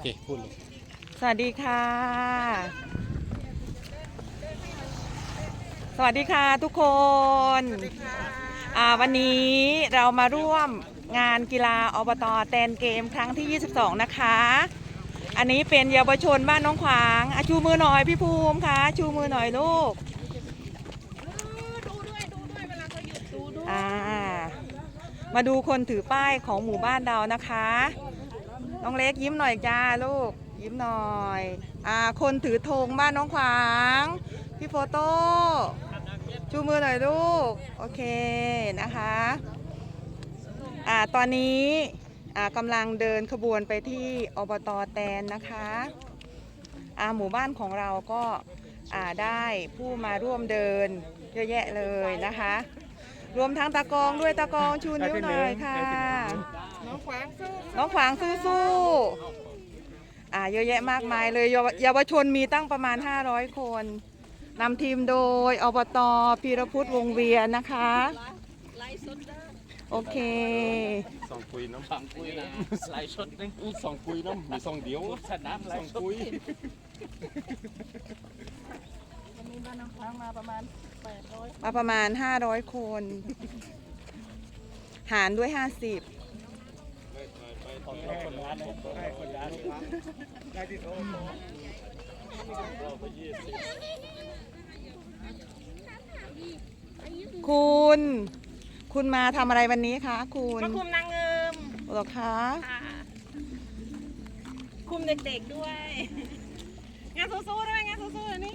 เคพูดเลยสวัสดีค่ะ สวัสดีค่ะทุกคนอ่าวันนี้เรามาร่วมงานกีฬาอบตแตนเกมครั้งที่ 22 นะคะ อันนี้เป็นเยาวชนบ้านน้องขวางอะชูมือหน่อยพี่ภูมิค่ะ ชูมือหน่อยลูกดูด้วยดูด้วยเวลาเขาหยุดดูด้วยอ่ามาดูคนถือป้ายของหมู่บ้านเรานะคะ น้องเล็กยิ้มหน่อยจ้าลูก ยิ้มหน่อยอ่าคนถือธงบ้านน้องขวาง พี่โฟโต้ชูมือหน่อยลูก โอเคนะคะอ่าตอนนี้อ่ากำลังเดินขบวนไปที่อบตแตนนะคะอ่าหมู่บ้านของเราก็อ่าได้ผู้มาร่วมเดินเยอะแยะเลยนะคะ รวมทั้งตะกองด้วยตะกองชูนิ้วหน่อยค่ะ น้องขวางสู้ๆอ่าเยอะแยะมากมายเลยเยาวเยาวชนมีตั้งประมาณ 500 คนนำทีมโดยอบตพีรพุทธวงศ์เวียนนะคะไล่สดได้โอเคสองคุยน้ำสองคุยนะไหลชดนึงอู้สองคุยน้ำมีสองเดียวสนามไหลสองคุยวันนี้บ้านน้องขวางมาประมาณ800มาประมาณ500คน หารด้วย 50คนร้านเลยได้คนร้านได้ที่โต๊ะเราไปยี่สิบคุณ คุณมาทำอะไรวันนี้คะคุณมาคุมนางเงิมหรอคะค่ะคุมเด็กๆด้วย งานสู้ๆด้วยงานสู้ๆอันนี้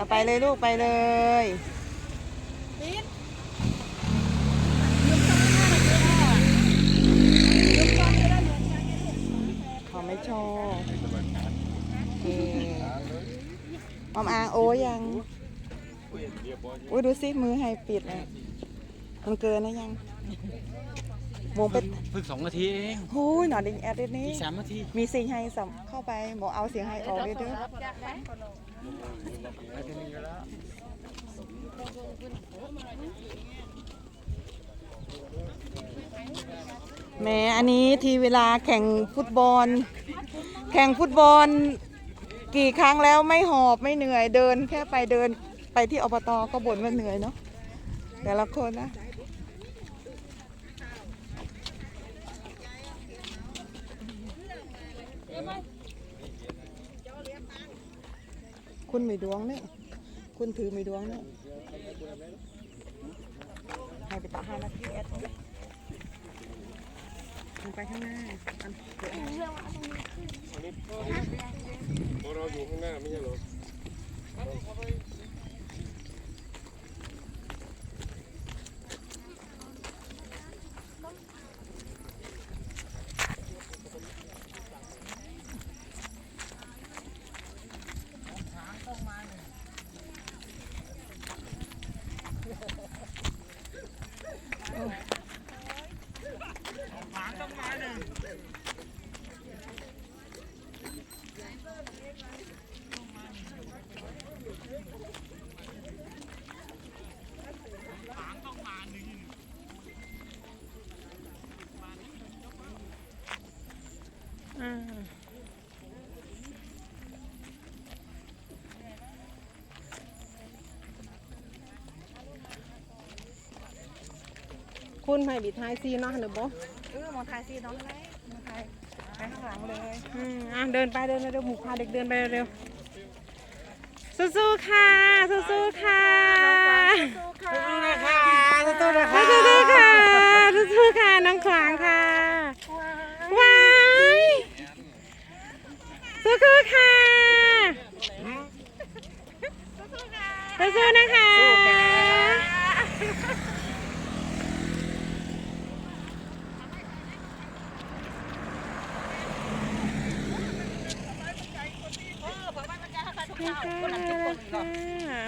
เอานะนะเอาไปเลยลูกไปเลยปิดเขาไม่ชอบเออออมอางโอ้ยังอุ้ยดูสิมือให้ปิดเลยมันเกินนะยังวงเป็นเพิ่งสองนาทีเองโอ้ยหนอดิงแอดเดยวนี้อีกสามนาทีมีเสียงให้สัมเข้าไปบอกเอาเสียงให้ออกเลยเด้อ แหมอันนี้ทีเวลาแข่งฟุตบอล แข่งฟุตบอล กี่ครั้งแล้วไม่หอบไม่เหนื่อยเดิน แค่ไปเดินไปที่อบตก็บ่นว่าเหนื่อยเนาะแต่ละคนนะ คุณมีดวงเนี่ยคุณถือมีดวงเนี่ยให้ไปต่อห้านาทีแอดเนี่ยลงไปข้างหน้าอันเดี๋ยวเราอยู่ข้างหน้าไม่ใช่หรอ Thank you. คุณให้บิดท้ายซีเนาะหรือบ่เออมองทายสิน้องอะไรมองทายไปข้างหลังเลยอืมอะเดินไปเดินเร็วๆหมูพาเด็กเดินไปเร็วๆสู้ๆค่ะสู้ๆค่ะสู้ๆค่ะสู้ๆค่ะสู้ๆค่ะสู้ๆค่ะน้องขวางค่ะว้ายสู้ๆค่ะสู้ๆนะคะ ค่ะ